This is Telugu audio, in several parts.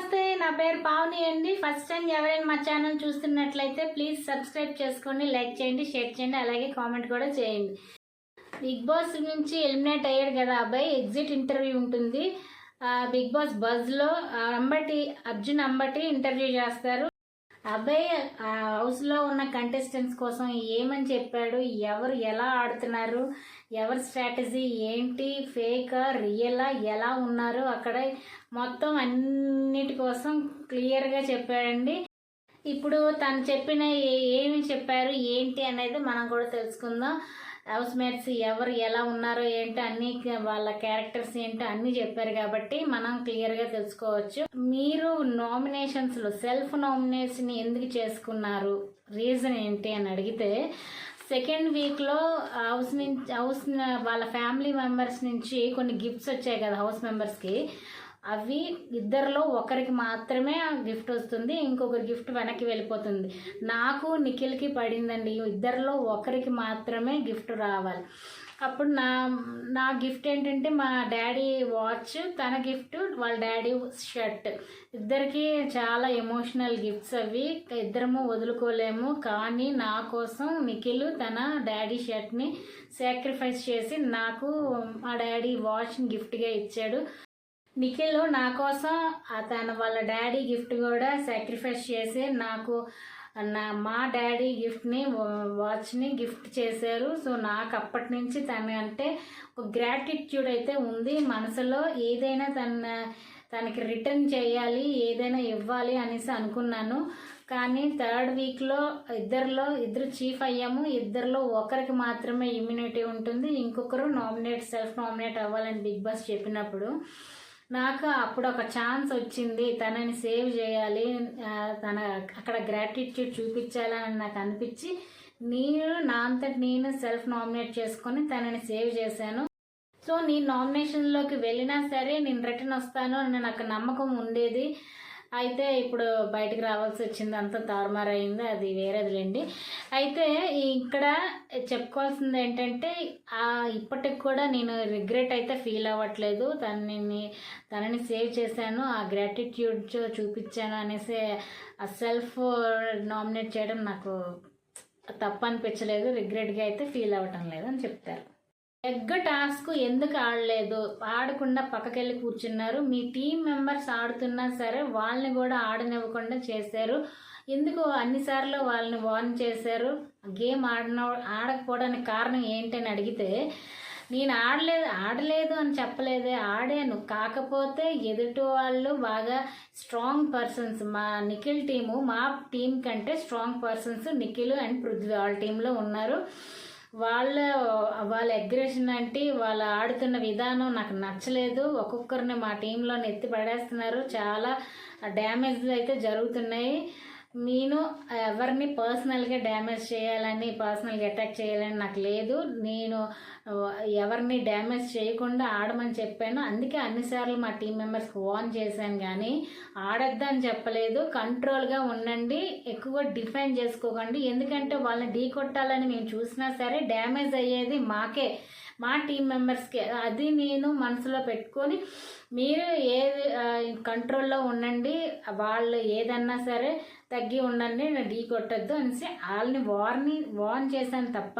నమస్తే నా పేరు పావని అండి. ఫస్ట్ టైం ఎవరైనా మా ఛానల్ చూస్తున్నట్లయితే ప్లీజ్ సబ్స్క్రైబ్ చేసుకోండి లైక్ చేయండి షేర్ చేయండి అలాగే కామెంట్ కూడా చేయండి. బిగ్ బాస్ నుంచి ఎలిమినేట్ అయ్యాడు కదా అబ్బాయి ఎగ్జిట్ ఇంటర్వ్యూ ఉంటుంది. బిగ్ బాస్ బజ్లో అంబటి అర్జున్ అంబటి ఇంటర్వ్యూ చేస్తారు. అబ్బాయి ఆ హౌస్లో ఉన్న కంటెస్టెంట్స్ కోసం ఏమని చెప్పాడు ఎవరు ఎలా ఆడుతున్నారు ఎవరి స్ట్రాటజీ ఏంటి ఫేకా రియలా ఎలా ఉన్నారు అక్కడ మొత్తం అన్నిటి కోసం క్లియర్గా చెప్పాడండి. ఇప్పుడు తను చెప్పిన ఏమి చెప్పారు ఏంటి అనేది మనం కూడా తెలుసుకుందాం. హౌస్ మేట్స్ ఎవరు ఎలా ఉన్నారో ఏంటి అన్ని వాళ్ళ క్యారెక్టర్స్ ఏంటో అన్ని చెప్పారు కాబట్టి మనం క్లియర్గా తెలుసుకోవచ్చు. మీరు నామినేషన్స్లో సెల్ఫ్ నామినేషన్ ఎందుకు చేసుకున్నారు? రీజన్ ఏంటి అని అడిగితే సెకండ్ వీక్లో హౌస్ నుంచి హౌస్ వాళ్ళ ఫ్యామిలీ మెంబర్స్ నుంచి కొన్ని గిఫ్ట్స్ వచ్చాయి కదా హౌస్ మెంబర్స్కి. అవి ఇద్దరిలో ఒకరికి మాత్రమే గిఫ్ట్ వస్తుంది ఇంకొకరి గిఫ్ట్ వెనక్కి వెళ్ళిపోతుంది. నాకు నిఖిల్కి పడిందండి ఇద్దరిలో ఒకరికి మాత్రమే గిఫ్ట్ రావాలి. అప్పుడు నా నా గిఫ్ట్ ఏంటంటే మా డాడీ వాచ్ తన గిఫ్ట్ వాళ్ళ డాడీ షర్ట్. ఇద్దరికి చాలా ఎమోషనల్ గిఫ్ట్స్ అవి. ఇద్దరము వదులుకోలేము కానీ నా కోసం నిఖిల్ తన డాడీ షర్ట్ని సాక్రిఫైస్ చేసి నాకు మా డాడీ వాచ్ని గిఫ్ట్గా ఇచ్చాడు. నిఖిల్ నా కోసం తన వాళ్ళ డాడీ గిఫ్ట్ కూడా సాక్రిఫైస్ చేసి నాకు నా మా డాడీ గిఫ్ట్ని వాచ్ని గిఫ్ట్ చేశారు. సో నాకు అప్పటి నుంచి తన అంటే ఒక గ్రాటిట్యూడ్ అయితే ఉంది. మనసులో ఏదైనా తన తనకి రిటర్న్ చేయాలి ఏదైనా ఇవ్వాలి అనేసి అనుకున్నాను. కానీ థర్డ్ వీక్లో ఇద్దరిలో ఇద్దరు చీఫ్ అయ్యాము. ఇద్దరిలో ఒకరికి మాత్రమే ఇమ్యూనిటీ ఉంటుంది. ఇంకొకరు నామినేట్ సెల్ఫ్ నామినేట్ అవ్వాలని బిగ్ బాస్ చెప్పినప్పుడు. నాకు అప్పుడు ఒక ఛాన్స్ వచ్చింది. తనని సేవ్ చేయాలి. తన అక్కడ గ్రాటిట్యూడ్ చూపించాలని నాకు అనిపించి నేను నా అంతటి నేను సెల్ఫ్ నామినేట్ చేసుకొని తనని సేవ్ చేశాను. సో నేను నామినేషన్లోకి వెళ్ళినా సరే నేను రిటర్న్ వస్తాను అని నాకు నమ్మకం ఉండేది. అయితే ఇప్పుడు బయటకు రావాల్సి వచ్చింది అంత తారుమారైంది అది వేరేదిలేండి అయితే ఇక్కడ చెప్పుకోవాల్సింది ఏంటంటే ఇప్పటికి కూడా నేను రిగ్రెట్ అయితే ఫీల్ అవ్వట్లేదు. తనని తనని సేవ్ చేశాను ఆ గ్రాటిట్యూడ్ చూపించాను అనేసి ఆ సెల్ఫ్ నామినేట్ చేయడం నాకు తప్పు అనిపించలేదు. రిగ్రెట్గా అయితే ఫీల్ అవ్వటం లేదు అని చెప్తారు. ఎగ్ టాస్క్ ఎందుకు ఆడలేదు? ఆడకుండా పక్కకెళ్ళి కూర్చున్నారు. మీ టీం మెంబర్స్ ఆడుతున్నా సరే వాళ్ళని కూడా ఆడనివ్వకుండా చేశారు. ఎందుకు అన్నిసార్లు వాళ్ళని వార్న్ చేశారు? గేమ్ ఆడిన ఆడకపోవడానికి కారణం ఏంటని అడిగితే నేను ఆడలేదు ఆడలేదు అని చెప్పలేదే ఆడాను. కాకపోతే ఎదుటి వాళ్ళు బాగా స్ట్రాంగ్ పర్సన్స్. మా నిఖిల్ టీము మా టీం కంటే strong persons Nikhil and Prithvi. వాళ్ళ టీంలో ఉన్నారు. వాళ్ళ వాళ్ళ అగ్రెషన్ అంటే వాళ్ళు ఆడుతున్న విధానం నాకు నచ్చలేదు. ఒక్కొక్కరిని మా టీంలో నెత్తి పడేస్తున్నారు. చాలా డ్యామేజ్ అయితే జరుగుతున్నాయి. నేను ఎవరిని పర్సనల్గా డ్యామేజ్ చేయాలని పర్సనల్గా అటాక్ చేయాలని నాకు లేదు. నేను ఎవరిని డ్యామేజ్ చేయకుండా ఆడమని చెప్పాను. అందుకే అన్నిసార్లు మా టీం మెంబర్స్కి వార్న్ చేశాను కానీ ఆడొద్దని చెప్పలేదు. కంట్రోల్గా ఉండండి. ఎక్కువ డిఫైన్ చేసుకోకండి. ఎందుకంటే వాళ్ళని ఢీ కొట్టాలని మేము చూసినా సరే డ్యామేజ్ అయ్యేది మాకే మా టీం మెంబర్స్కే అది నేను మనసులో పెట్టుకొని మీరు ఏది కంట్రోల్లో ఉండండి. వాళ్ళు ఏదన్నా సరే తగ్గి ఉండండి నేను ఢీ కొట్టద్దు అనేసి వాళ్ళని వార్ని వార్న్ చేశాను తప్ప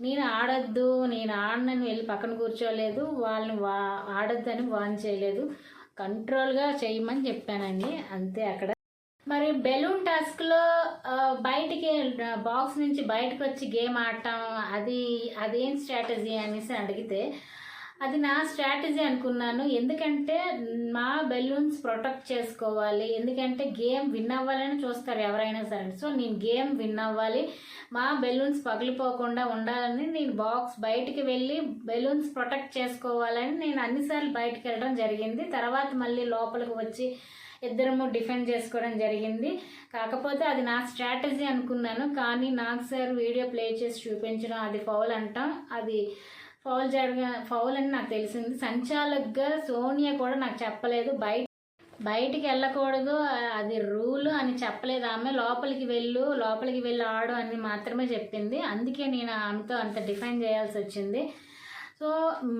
నేను ఆడొద్దు నేను ఆడనని వెళ్ళి పక్కన కూర్చోలేదు వాళ్ళని వా ఆడొద్దని వార్న్ చేయలేదు. కంట్రోల్గా చేయమని చెప్పానండి అంతే అక్కడ. మరి బెలూన్ టాస్క్లో బయటికి బాక్స్ నుంచి బయటకు వచ్చి గేమ్ ఆడటం అది అదేం స్ట్రాటజీ అనేసి అడిగితే అది నా స్ట్రాటజీ అనుకున్నాను. ఎందుకంటే మా బెలూన్స్ ప్రొటెక్ట్ చేసుకోవాలి. ఎందుకంటే గేమ్ విన్ అవ్వాలని చూస్తారు ఎవరైనా సరే. సో నేను గేమ్ విన్ అవ్వాలి. మా బెలూన్స్ పగిలిపోకుండా ఉండాలని నేను బాక్స్ బయటికి వెళ్ళి బెలూన్స్ ప్రొటెక్ట్ చేసుకోవాలని నేను అన్నిసార్లు బయటకు వెళ్ళడం జరిగింది. తర్వాత మళ్ళీ లోపలికి వచ్చి ఇద్దరము డిఫెండ్ చేసుకోవడం జరిగింది. కాకపోతే అది నా స్ట్రాటజీ అనుకున్నాను. కానీ నాకు సార్ వీడియో ప్లే చేసి చూపించడం అది ఫౌల్ అంటాం. అది ఫౌల్ జరగ ఫౌల్ అని నాకు తెలిసింది. సంచాలకుగా సోనియా కూడా నాకు చెప్పలేదు. బయట బయటికి వెళ్ళకూడదు. అది రూల్ అని చెప్పలేదు ఆమె. లోపలికి వెళ్ళు లోపలికి వెళ్ళి ఆడు అని మాత్రమే చెప్పింది. అందుకే నేను ఆమెతో అంత డిఫైన్ చేయాల్సి వచ్చింది. సో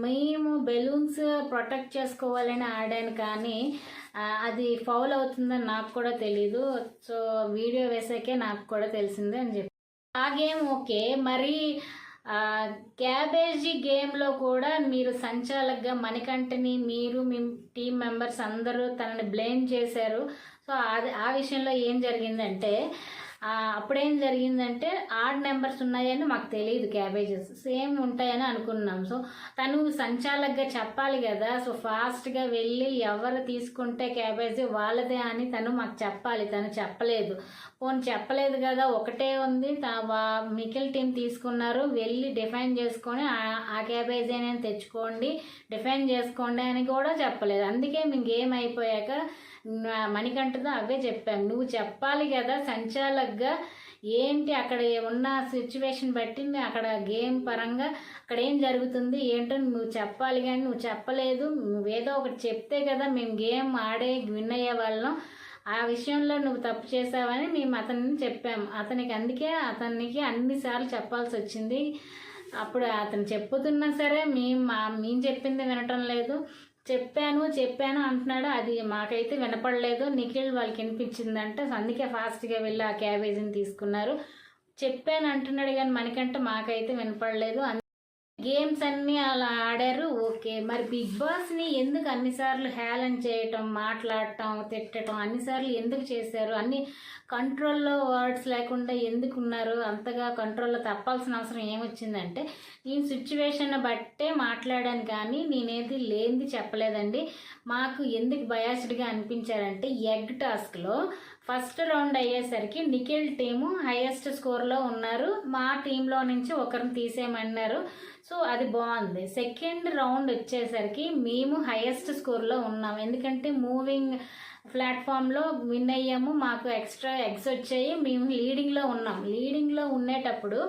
మేము బెలూన్స్ ప్రొటెక్ట్ చేసుకోవాలని ఆడాను కానీ అది ఫౌల్ అవుతుందని నాకు కూడా తెలీదు. సో వీడియో వేసాకే నాకు కూడా తెలిసింది అని చెప్పి. ఆ గేమ్ ఓకే. మరి క్యాబేజీ గేమ్లో కూడా మీరు సంచాలకుగా మణికంఠని మీరు మీ టీం మెంబర్స్ అందరూ తనని బ్లేమ్ చేశారు. సో అది ఆ విషయంలో ఏం జరిగిందంటే అప్పుడేం జరిగిందంటే ఆడ్ నెంబర్స్ ఉన్నాయని మాకు తెలియదు క్యాబేజెస్. సేమ్ ఉంటాయని అనుకున్నాం. సో తను సంచాలకుగా చెప్పాలి కదా. సో ఫాస్ట్గా వెళ్ళి ఎవరు తీసుకుంటే క్యాబేజీ వాళ్ళదే అని తను మాకు చెప్పాలి. తను చెప్పలేదు. ఫోన్ చెప్పలేదు కదా ఒకటే ఉంది. వా- మికిల్ టీం తీసుకున్నారు. వెళ్ళి డిఫైన్ చేసుకొని ఆ- క్యాబేజీ నేను తెచ్చుకోండి డిఫైన్ చేసుకోండి అని కూడా చెప్పలేదు. అందుకే మేము గేమ్ అయిపోయాక మణికంఠతో అవే చెప్పాం నువ్వు చెప్పాలి కదా సంచాలకుగా. ఏంటి అక్కడ ఉన్న సిచ్యువేషన్ బట్టి అక్కడ గేమ్ పరంగా అక్కడ ఏం జరుగుతుంది ఏంటో నువ్వు చెప్పాలి కానీ నువ్వు చెప్పలేదు. నువ్వేదో ఒకటి చెప్తే కదా మేము గేమ్ ఆడే విన్ అయ్యే వాళ్ళం. ఆ విషయంలో నువ్వు తప్పు చేసావని మేము అతన్ని చెప్పాము. అతనికి అందుకే అతనికి అన్నిసార్లు చెప్పాల్సి వచ్చింది. అప్పుడు అతను చెప్పుతున్నా సరే మేము మా- మేము చెప్పింది వినటం లేదు. చెప్పాను చెప్పాను అంటున్నాడు. అది మాకైతే వినపడలేదు. నిఖిల్ వాళ్ళకి వినిపించిందంట. అందుకే ఫాస్ట్గా వెళ్ళి ఆ క్యాబేజీని తీసుకున్నారు. చెప్పాను అంటున్నాడు కానీ మనకంటే మాకైతే వినపడలేదు. గేమ్స్ అన్నీ అలా ఆడారు ఓకే. మరి బిగ్ బాస్ని ఎందుకు అన్నిసార్లు హేళన చేయటం మాట్లాడటం తిట్టడం అన్నిసార్లు ఎందుకు చేశారు? అన్ని కంట్రోల్లో వర్డ్స్ లేకుండా ఎందుకు ఉన్నారు? అంతగా కంట్రోల్లో తప్పాల్సిన అవసరం ఏమొచ్చిందంటే నేను సిచ్యువేషన్ బట్టే మాట్లాడాను కానీ నేనేది లేనిది చెప్పలేదండి. మాకు ఎందుకు బయాస్డ్గా అనిపించారంటే ఎగ్ టాస్క్లో ఫస్ట్ రౌండ్ అయ్యేసరికి నిఖిల్ టీము హైయెస్ట్ స్కోర్లో ఉన్నారు. మా టీంలో నుంచి ఒకరిని తీసేయమన్నారు. సో అది బాగుంది. సెకండ్ రౌండ్ వచ్చేసరికి మేము హైయెస్ట్ స్కోర్లో ఉన్నాం. ఎందుకంటే మూవింగ్ ప్లాట్ఫామ్లో విన్ అయ్యాము. మాకు ఎక్స్ట్రా ఎగ్స్ వచ్చాయి. మేము లీడింగ్లో ఉన్నాం. లీడింగ్లో ఉండేటప్పుడు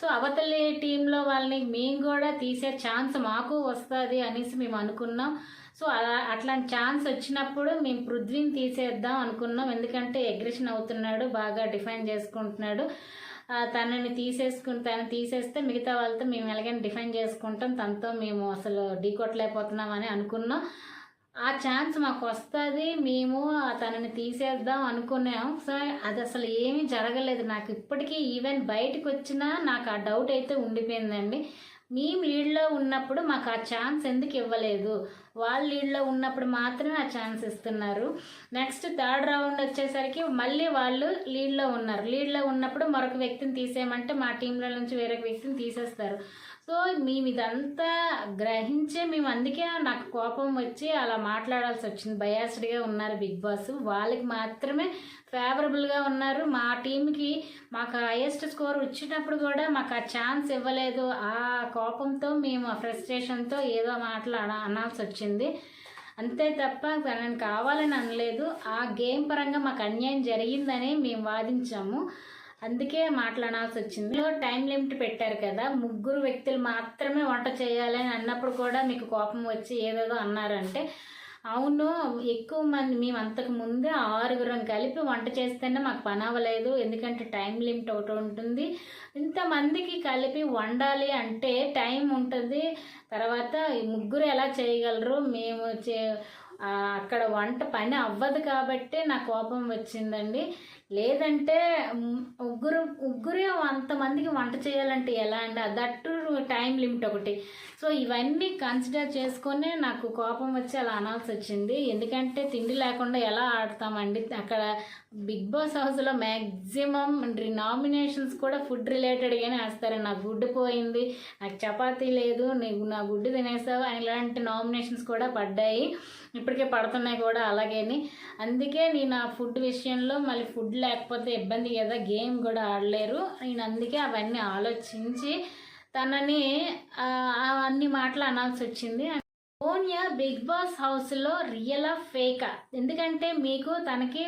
సో అవతలి టీంలో వాళ్ళని మేము కూడా తీసే ఛాన్స్ మాకు వస్తుంది అనేసి మేము అనుకున్నాం. సో అలా అట్లాంటి ఛాన్స్ వచ్చినప్పుడు మేము పృథ్వీని తీసేద్దాం అనుకున్నాం. ఎందుకంటే అగ్రెషన్ అవుతున్నాడు బాగా డిఫైన్ చేసుకుంటున్నాడు. తనని తీసేసుకుని తను తీసేస్తే మిగతా వాళ్ళతో మేము ఎలాగైనా డిఫైన్ చేసుకుంటాం తనతో మేము అసలు ఢీకొట్టలేకపోతున్నాం అని అనుకున్నాం. ఆ ఛాన్స్ మాకు వస్తుంది మేము తనని తీసేద్దాం అనుకున్నాం. సో అది అసలు ఏమీ జరగలేదు. నాకు ఇప్పటికీ ఈవెన్ బయటకు వచ్చినా నాకు ఆ డౌట్ అయితే ఉండిపోయిందండి. మేము లీడ్లో ఉన్నప్పుడు మాకు ఆ ఛాన్స్ ఎందుకు ఇవ్వలేదు? వాళ్ళు లీడ్లో ఉన్నప్పుడు మాత్రమే ఆ ఛాన్స్ ఇస్తున్నారు. నెక్స్ట్ థర్డ్ రౌండ్ వచ్చేసరికి మళ్ళీ వాళ్ళు లీడ్లో ఉన్నారు. లీడ్లో ఉన్నప్పుడు మరొక వ్యక్తిని తీసేయమంటే మా టీంలో నుంచి వేరొక వ్యక్తిని తీసేస్తారు. సో మేము ఇదంతా గ్రహించే మేము అందుకే నాకు కోపం వచ్చి అలా మాట్లాడాల్సి వచ్చింది. బయాస్డ్గా ఉన్నారు బిగ్ బాస్. వాళ్ళకి మాత్రమే ఫేవరబుల్గా ఉన్నారు. మా టీంకి మాకు హైయెస్ట్ స్కోర్ వచ్చినప్పుడు కూడా మాకు ఆ ఛాన్స్ ఇవ్వలేదు. ఆ కోపంతో మేము ఆ ఫ్రస్ట్రేషన్తో ఏదో మాటలు అనాల్సి వచ్చింది. అంతే తప్ప తనని కావాలని అనలేదు. ఆ గేమ్ పరంగా మాకు అన్యాయం జరిగిందని మేము వాదించాము. అందుకే మాట్లాడాల్సి వచ్చింది. టైం లిమిట్ పెట్టారు కదా ముగ్గురు వ్యక్తులు మాత్రమే వంట చేయాలని అన్నప్పుడు కూడా మీకు కోపం వచ్చి ఏదేదో అన్నారంటే అవును ఎక్కువ మంది మేము అంతకు ముందే ఆరుగురం కలిపి వంట చేస్తేనే మాకు పని అవ్వలేదు ఎందుకంటే టైం లిమిట్ ఒకటి ఉంటుంది. ఇంతమందికి కలిపి వండాలి అంటే టైం ఉంటుంది. తర్వాత ముగ్గురు ఎలా చేయగలరు? మేము చే అక్కడ వంట పని అవ్వదు కాబట్టే నా కోపం వచ్చిందండి. లేదంటే మ్, ముగ్గురు ముగ్గురే అంతమందికి వంట చేయాలంటే ఎలా అండి? దట్టు టైం లిమిట్ ఒకటి. సో ఇవన్నీ కన్సిడర్ చేసుకునే నాకు కోపం వచ్చి అలా అనాల్సి వచ్చింది. ఎందుకంటే తిండి లేకుండా ఎలా ఆడతామండి? అక్కడ బిగ్ బాస్ హౌస్లో మ్యాక్సిమం నామినేషన్స్ కూడా ఫుడ్ రిలేటెడ్గానే వేస్తారు. నా గుడ్డు పోయింది నాకు చపాతీ లేదు నీకు నా గుడ్డు తినేసావు ఇలాంటి నామినేషన్స్ కూడా పడ్డాయి. ఇప్పటికే పడుతున్నాయి కూడా అలాగేని. అందుకే నేను ఆ ఫుడ్ విషయంలో మళ్ళీ ఫుడ్ లేకపోతే ఇబ్బంది కదా గేమ్ కూడా ఆడలేరు. నేను అందుకే అవన్నీ ఆలోచించి తనని అన్ని మాటలు అనాల్సి వచ్చింది. సోనియా బిగ్ బాస్ హౌస్లో రియలా ఫేకా. ఎందుకంటే మీకు తనకి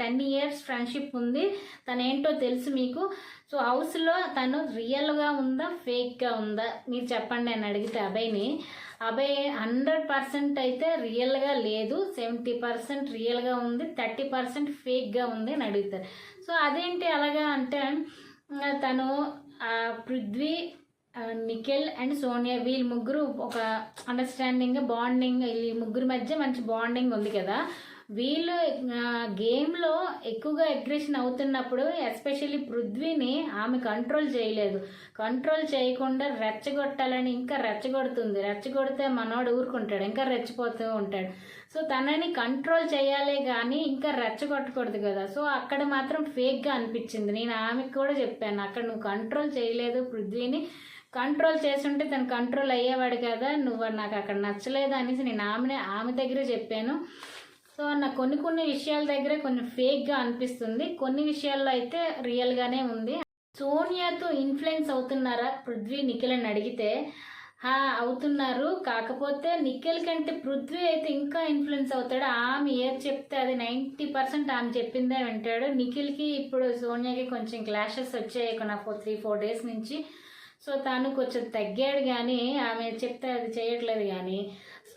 టెన్ ఇయర్స్ ఫ్రెండ్షిప్ ఉంది. తను ఏంటో తెలుసు మీకు. సో హౌస్లో తను రియల్గా ఉందా ఫేక్గా ఉందా? మీరు చెప్పండి అని అడిగితే అభయ్ని. అబ్బాయి హండ్రెడ్ పర్సెంట్ అయితే రియల్గా లేదు. సెవెంటీ పర్సెంట్ రియల్గా ఉంది. థర్టీ పర్సెంట్ ఫేక్గా ఉంది అని అడుగుతారు. సో అదేంటి అలాగా అంటే తను పృథ్వీ నిఖిల్ అండ్ సోనియా వీళ్ళు ముగ్గురు ఒక అండర్స్టాండింగ్ బాండింగ్ ఈ ముగ్గురు మధ్య మంచి బాండింగ్ ఉంది కదా. వీళ్ళు గేమ్లో ఎక్కువగా అగ్రెషన్ అవుతున్నప్పుడు ఎస్పెషల్లీ పృథ్వీని ఆమె కంట్రోల్ చేయలేదు. కంట్రోల్ చేయకుండా రెచ్చగొట్టాలని ఇంకా రెచ్చగొడుతుంది. రెచ్చగొడితే మనోడు ఊరుకుంటాడు ఇంకా రెచ్చిపోతూ ఉంటాడు. సో తనని కంట్రోల్ చేయాలి కానీ ఇంకా రెచ్చగొట్టకూడదు కదా. సో అక్కడ మాత్రం ఫేక్గా అనిపించింది. నేను ఆమెకు కూడా చెప్పాను అక్కడ నువ్వు కంట్రోల్ చేయలేదు పృథ్వీని. కంట్రోల్ చేస్తుంటే తను కంట్రోల్ అయ్యేవాడు కదా. నువ్వు నాకు అక్కడ నచ్చలేదు అనేసి నేను ఆమెనే ఆమె దగ్గరే చెప్పాను. సో నా కొన్ని కొన్ని విషయాల దగ్గర కొంచెం ఫేక్గా అనిపిస్తుంది. కొన్ని విషయాల్లో అయితే రియల్గానే ఉంది. సోనియాతో ఇన్ఫ్లుయెన్స్ అవుతున్నారా? పృథ్వీ నిఖిల్ అని అడిగితే హా అవుతున్నారు. కాకపోతే నిఖిల్ కంటే పృథ్వీ అయితే ఇంకా ఇన్ఫ్లుయెన్స్ అవుతాడు. ఆమె ఏది చెప్తే అది నైంటీ పర్సెంట్ ఆమె చెప్పిందే వింటాడు. నిఖిల్కి ఇప్పుడు సోనియాకి కొంచెం క్లాషెస్ వచ్చాయి. ఒక ఫోర్ త్రీ ఫోర్ డేస్ నుంచి. సో తను కొంచెం తగ్గాడు కానీ ఆమె చెప్తే అది చేయట్లేదు కానీ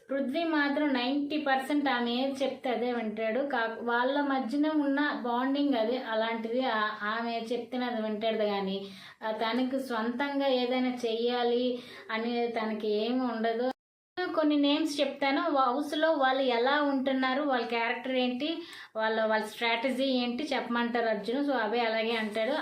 పృథ్వీ మాత్రం నైంటీ పర్సెంట్ ఆమె ఏది చెప్తే అదే వింటాడు. కా వాళ్ళ మధ్యన ఉన్న బాండింగ్ అది అలాంటిది ఆమె చెప్తేనే అది వింటాడు కానీ తనకు సొంతంగా ఏదైనా చెయ్యాలి అనేది తనకి ఏమి ఉండదు. కొన్ని నేమ్స్ చెప్తాను. హౌస్లో వాళ్ళు ఎలా ఉంటున్నారు వాళ్ళ క్యారెక్టర్ ఏంటి వాళ్ళ వాళ్ళ స్ట్రాటజీ ఏంటి చెప్పమంటారు అర్జున్. సో అవే అలాగే అంటాడు.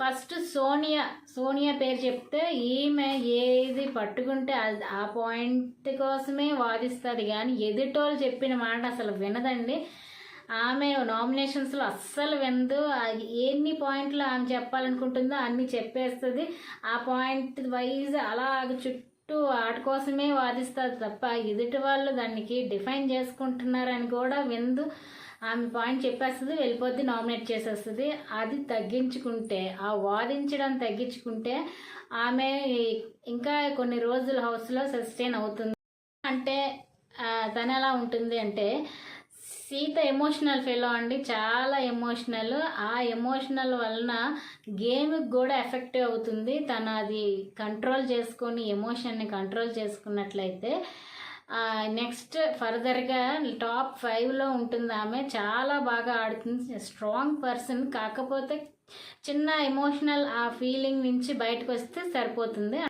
ఫస్ట్ సోనియా సోనియా పేరు చెప్తే ఈమె ఏది పట్టుకుంటే ఆ పాయింట్ కోసమే వాదిస్తుంది. కానీ ఎదుటోళ్ళు చెప్పిన మాట అసలు వినదండి. ఆమె నామినేషన్స్లో అస్సలు విందు ఎన్ని పాయింట్లు ఆమె చెప్పాలనుకుంటుందో అన్ని చెప్పేస్తుంది. ఆ పాయింట్ వైజ్ అలాగ చుట్టూ ఆట కోసమే వాదిస్తారు తప్ప ఎదుటి వాళ్ళు దానికి డిఫైన్ చేసుకుంటున్నారని కూడా విందు ఆమె పాయింట్ చెప్పేస్తుంది వెళ్ళిపోద్ది నామినేట్ చేసేస్తుంది. అది తగ్గించుకుంటే ఆ వాదించడం తగ్గించుకుంటే ఆమె ఇంకా కొన్ని రోజులు హౌస్లో సస్టైన్ అవుతుంది. అంటే తను ఎలా ఉంటుంది అంటే సీత ఎమోషనల్ ఫెలో అండి. చాలా ఎమోషనల్ ఆ ఎమోషనల్ వలన గేమ్కి కూడా ఎఫెక్ట్ అవుతుంది. తను అది కంట్రోల్ చేసుకొని ఎమోషన్ని కంట్రోల్ చేసుకున్నట్లయితే నెక్స్ట్ ఫర్దర్గా టాప్ ఫైవ్లో ఉంటుంది ఆమె. చాలా బాగా ఆడుతుంది. స్ట్రాంగ్ పర్సన్ కాకపోతే చిన్న ఎమోషనల్ ఆ ఫీలింగ్ నుంచి బయటకు వస్తే సరిపోతుంది.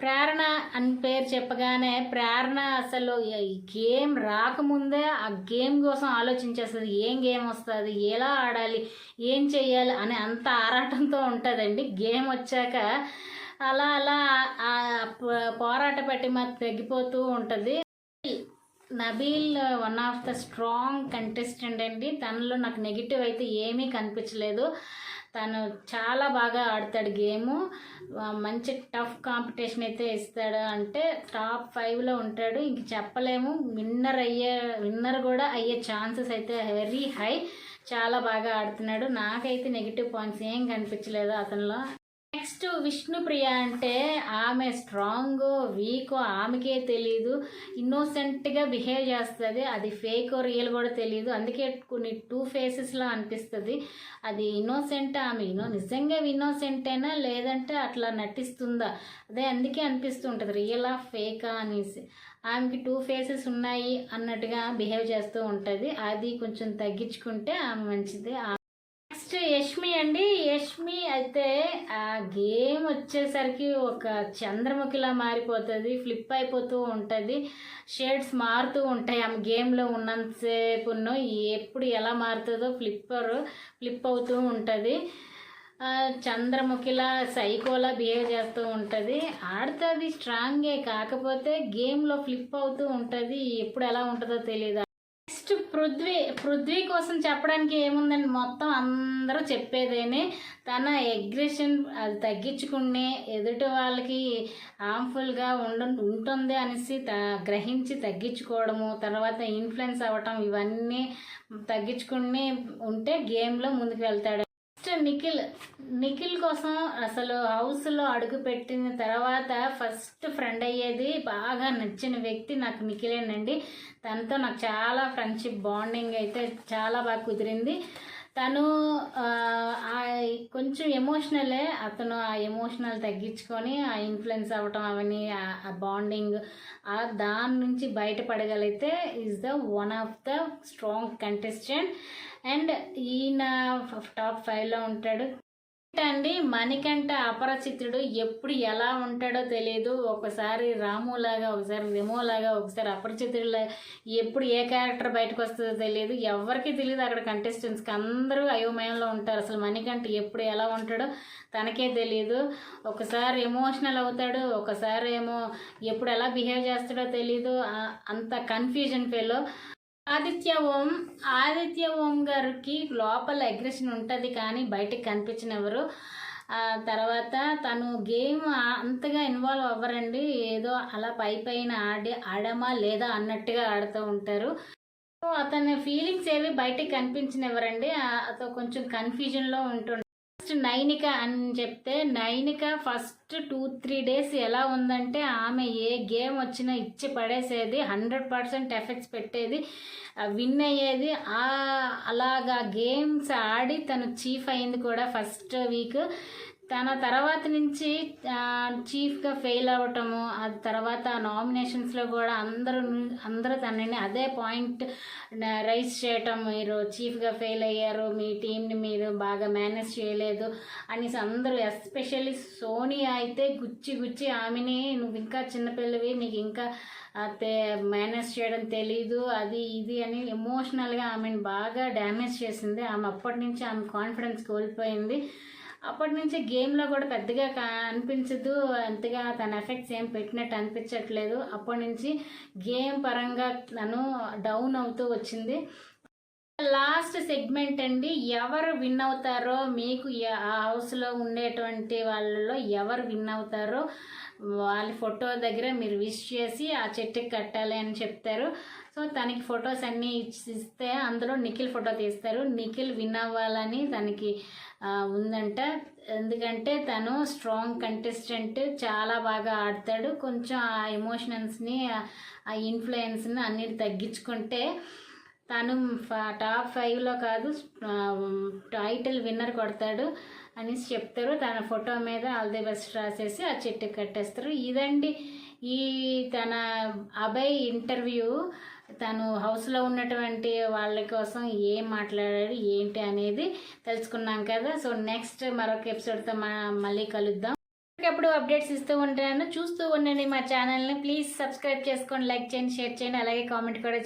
ప్రేరణ అని పేరు చెప్పగానే ప్రేరణ అసలు ఈ గేమ్ రాకముందే ఆ గేమ్ కోసం ఆలోచించేస్తుంది. ఏం గేమ్ వస్తుంది? ఎలా ఆడాలి? ఏం చేయాలి అని అంత ఆరాటంతో ఉంటుందండి. గేమ్ వచ్చాక అలా అలా పోరాట పెట్టి మాకు తగ్గిపోతూ ఉంటుంది. Nabeel one of the strong contestant అండి. తనలో నాకు నెగిటివ్ అయితే ఏమీ కనిపించలేదు. తను చాలా బాగా ఆడతాడు గేము. మంచి టఫ్ కాంపిటీషన్ అయితే ఇస్తాడు. అంటే టాప్ ఫైవ్లో ఉంటాడు. ఇంక చెప్పలేము. విన్నర్ అయ్యే విన్నర్ కూడా అయ్యే ఛాన్సెస్ అయితే వెరీ హై. చాలా బాగా ఆడుతున్నాడు. నాకైతే నెగిటివ్ పాయింట్స్ ఏం కనిపించలేదు అతనిలో. నెక్స్ట్ విష్ణుప్రియ అంటే ఆమె స్ట్రాంగ్ వీక్ ఆమెకే తెలియదు ఇన్నోసెంట్గా బిహేవ్ చేస్తుంది. అది ఫేక్ రియల్ కూడా తెలియదు అందుకే కొన్ని టూ ఫేసెస్లో అనిపిస్తుంది. అది ఇన్నోసెంట్ ఆమె ఇన్నో నిజంగా ఇన్నోసెంటేనా లేదంటే అట్లా నటిస్తుందా? అదే అందుకే అనిపిస్తుంటుంది. రియల్ ఫేకా అనేసి. ఆమెకి టూ ఫేసెస్ ఉన్నాయి అన్నట్టుగా బిహేవ్ చేస్తూ ఉంటుంది. అది కొంచెం తగ్గించుకుంటే ఆమె మంచిది. నెక్స్ట్ యష్మి అండి. యష్మి అయితే ఆ గేమ్ వచ్చేసరికి ఒక చంద్రముఖిలా మారిపోతుంది ఫ్లిప్ అయిపోతూ ఉంటుంది. షేడ్స్ మారుతూ ఉంటాయి. ఆమె గేమ్లో ఉన్నంతసేపును ఎప్పుడు ఎలా మారుతుందో ఫ్లిప్పర్ ఫ్లిప్ అవుతూ ఉంటుంది. చంద్రముఖిలా సైకోలా బిహేవ్ చేస్తూ ఉంటుంది. ఆడుతుంది స్ట్రాంగే. కాకపోతే గేమ్లో ఫ్లిప్ అవుతూ ఉంటుంది. ఎప్పుడు ఎలా ఉంటుందో తెలియదు నెక్స్ట్ పృథ్వీ పృథ్వీ కోసం చెప్పడానికి ఏముందండి? మొత్తం అందరూ చెప్పేదేనే తన అగ్రెషన్ అది తగ్గించుకునే ఎదుటి వాళ్ళకి హార్మ్ఫుల్గా ఉండ ఉంటుంది అనేసి త గ్రహించి తగ్గించుకోవడము తర్వాత ఇన్ఫ్లుయెన్స్ అవ్వటం ఇవన్నీ తగ్గించుకుని ఉంటే గేమ్లో ముందుకు వెళ్తాడు. ఫస్ట్ నిఖిల్ నిఖిల్ కోసం అసలు హౌస్లో అడుగు పెట్టిన తర్వాత ఫస్ట్ ఫ్రెండ్ అయ్యేది బాగా నచ్చిన వ్యక్తి నాకు నిఖిలేనండి. తనతో నాకు చాలా ఫ్రెండ్షిప్ బాండింగ్ అయితే చాలా బాగా కుదిరింది. తను ఆ, కొంచెం ఎమోషనలే అతను ఆ ఎమోషనల్ తగ్గించుకొని ఆ ఇన్ఫ్లుయెన్స్ అవ్వటం అవన్నీ ఆ- ఆ బాండింగ్ ఆ దాని నుంచి బయటపడగలిగితే is the one of the strong contestant and ఈయన టాప్ ఫైవ్లో ఉంటాడు. అండి మణికంఠ అపరిచితుడు ఎప్పుడు ఎలా ఉంటాడో తెలియదు ఒకసారి రాములాగా ఒకసారి రిమోలాగా ఒకసారి అపరిచితుడులా ఎప్పుడు ఏ క్యారెక్టర్ బయటకు వస్తుందో తెలియదు ఎవరికి తెలియదు అక్కడ కంటెస్టెంట్స్కి అందరూ అయోమయంలో ఉంటారు. అసలు మణికంఠ ఎప్పుడు ఎలా ఉంటాడో తనకే తెలియదు ఒకసారి ఎమోషనల్ అవుతాడు ఒకసారి ఏమో ఎప్పుడు ఎలా బిహేవ్ చేస్తాడో తెలియదు అంత కన్ఫ్యూజన్ ఫెలో ఆదిత్య ఓం ఆదిత్య ఓం గారికి లోపల అగ్రెషన్ ఉంటుంది కానీ బయటకు కనిపించినెవరు ఆ తర్వాత తను గేమ్ అంతగా ఇన్వాల్వ్ అవ్వరండి. ఏదో అలా పై పైన ఆడి ఆడమా లేదా అన్నట్టుగా ఆడుతూ ఉంటారు. సో అతని ఫీలింగ్స్ ఏవి బయటకు కనిపించినెవరండి అతను కొంచెం కన్ఫ్యూజన్లో ఉంటుండే ఫస్ట్ నైనిక అని చెప్తే Nainika first two three days ఎలా ఉందంటే ఆమె ఏ గేమ్ వచ్చినా ఇచ్చి పడేసేది హండ్రెడ్ పర్సెంట్ ఎఫెక్ట్స్ పెట్టేది విన్ అయ్యేది. అలాగా గేమ్స్ ఆడి తను చీఫ్ అయింది కూడా ఫస్ట్ వీక్. తన తర్వాత నుంచి చీఫ్గా ఫెయిల్ అవ్వటము ఆ తర్వాత నామినేషన్స్లో కూడా అందరూ అందరూ తనని అదే పాయింట్ రైస్ చేయటం మీరు చీఫ్గా ఫెయిల్ అయ్యారు మీ టీంని మీరు బాగా మేనేజ్ చేయలేదు అనేసి అందరూ ఎస్పెషల్లీ సోనియా అయితే గుచ్చి గుచ్చి ఆమెని నువ్వు ఇంకా చిన్నపిల్లవి నీకు ఇంకా అయితే మేనేజ్ చేయడం తెలీదు అది ఇది అని ఎమోషనల్గా ఆమెను బాగా డ్యామేజ్ చేసింది. ఆమె అప్పటి నుంచి ఆమె కాన్ఫిడెన్స్ కోల్పోయింది. అప్పటి నుంచి గేమ్లో కూడా పెద్దగా కా- అనిపించదు. అంతగా తన ఎఫెక్ట్స్ ఏం పెట్టినట్టు అనిపించట్లేదు. అప్పటి నుంచి గేమ్ పరంగా తను డౌన్ అవుతూ వచ్చింది. లాస్ట్ సెగ్మెంట్ అండి ఎవరు విన్ అవుతారో మీకు ఆ హౌస్లో ఉండేటువంటి వాళ్ళలో ఎవరు విన్ అవుతారో వాళ్ళ ఫోటో దగ్గర మీరు విష్ చేసి ఆ చెట్టుకి కట్టాలి అని చెప్తారు. సో తనకి ఫొటోస్ అన్నీ ఇచ్చిస్తే అందులో నిఖిల్ ఫోటో తీస్తారు. నిఖిల్ విన్ అవ్వాలని తనకి ఉందంట. ఎందుకంటే తను స్ట్రాంగ్ కంటెస్టెంట్ చాలా బాగా ఆడతాడు. కొంచెం ఆ ఎమోషనల్స్ని ఆ ఇన్ఫ్లుయెన్స్ని అన్నిటి తగ్గించుకుంటే తను టాప్ ఫైవ్లో కాదు టైటిల్ విన్నర్ కొడతాడు అనేసి చెప్తారు. తన ఫోటో మీద ఆల్ ది బెస్ట్ రాసేసి ఆ చెట్టు కట్టేస్తారు. ఇదండి ఈ తన అభయ్ ఇంటర్వ్యూ తను హౌస్లో ఉన్నటువంటి వాళ్ళ కోసం ఏం మాట్లాడాడు ఏంటి అనేది తెలుసుకున్నాం కదా. సో నెక్స్ట్ మరొక ఎపిసోడ్తో మళ్ళీ కలుద్దాం. ఎప్పుడు అప్డేట్స్ ఇస్తూ ఉంటాను. చూస్తూ ఉండండి మా ఛానల్ని ప్లీజ్ సబ్స్క్రైబ్ చేసుకోండి లైక్ చేయండి షేర్ చేయండి. అలాగే కామెంట్ కూడా